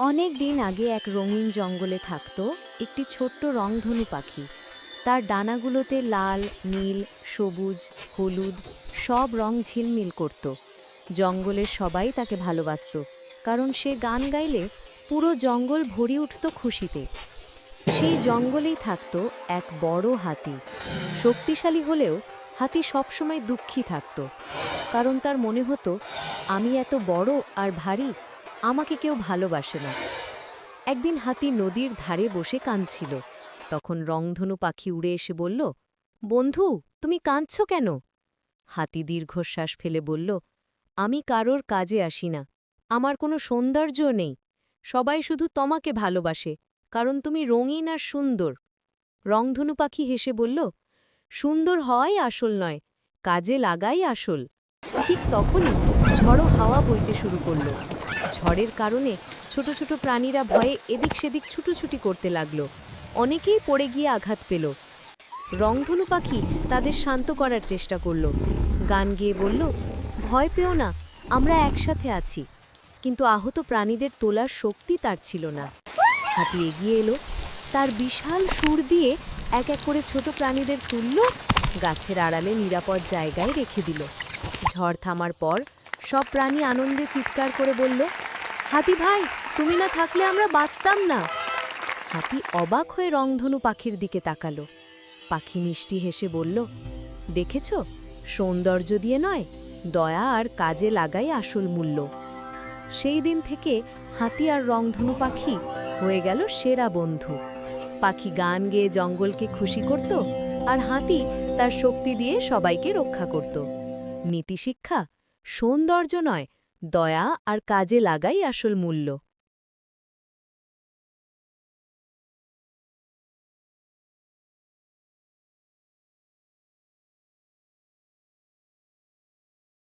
অনেক দিন আগে এক রঙিন জঙ্গলে থাকত একটি ছোট্ট রংধনু পাখি। তার ডানাগুলোতে লাল, নীল, সবুজ, হলুদ সব রং ঝিলমিল করত। জঙ্গলের সবাই তাকে ভালোবাসত, কারণ সে গান গাইলে পুরো জঙ্গল ভরি উঠত খুশিতে। সেই জঙ্গলেই থাকত এক বড় হাতি। শক্তিশালী হলেও হাতি সবসময় দুঃখী থাকত, কারণ তার মনে হতো, আমি এত বড় আর ভারী আমাকে কেউ ভালোবাসে না। একদিন হাতি নদীর ধারে বসে কাঁদছিল। তখন রংধনু পাখি উড়ে এসে বলল, বন্ধু, তুমি কাঁদছ কেন? হাতি দীর্ঘশ্বাস ফেলে বলল, আমি কারোর কাজে আসি না। আমার কোনো সৌন্দর্য নেই। সবাই শুধু তোমাকে ভালোবাসে, কারণ তুমি রঙিন আর সুন্দর। রংধনু পাখি হেসে বলল, সুন্দর হয় আসল নয়, কাজে লাগাই আসল। ঠিক তখনই ঝড়ো হাওয়া বইতে শুরু করল। ঝড়ের কারণে ছোট ছোট প্রাণীরা ভয়ে এদিক সেদিক ছুটোছুটি করতে লাগল। অনেকেই পড়ে গিয়ে আঘাত পেল। রংধনু পাখি তাদের শান্ত করার চেষ্টা করল। গান গেয়ে বলল, ভয় পেও না, আমরা একসাথে আছি। কিন্তু আহত প্রাণীদের তোলার শক্তি তার ছিল না। হাতি এগিয়ে এলো। তার বিশাল সুর দিয়ে এক এক করে ছোট প্রাণীদের তুলল, গাছের আড়ালে নিরাপদ জায়গায় রেখে দিল। ঝড় থামার পর সব প্রাণী আনন্দে চিৎকার করে বলল, হাতি ভাই, তুমি না থাকলে আমরা বাঁচতাম না। হাতি অবাক হয়ে রংধনু পাখির দিকে তাকালো। পাখি মিষ্টি হেসে বলল, দেখেছ, সৌন্দর্য দিয়ে নয়, দয়া আর কাজে লাগাই আসল মূল্য। সেই দিন থেকে হাতি আর রংধনু পাখি হয়ে গেল সেরা বন্ধু। পাখি গান গেয়ে জঙ্গলকে খুশি করত আর হাতি তার শক্তি দিয়ে সবাইকে রক্ষা করত। নীতিশিক্ষা সৌন্দর্য নয় দয়া আর কাজে লাগাই আসল মূল্য।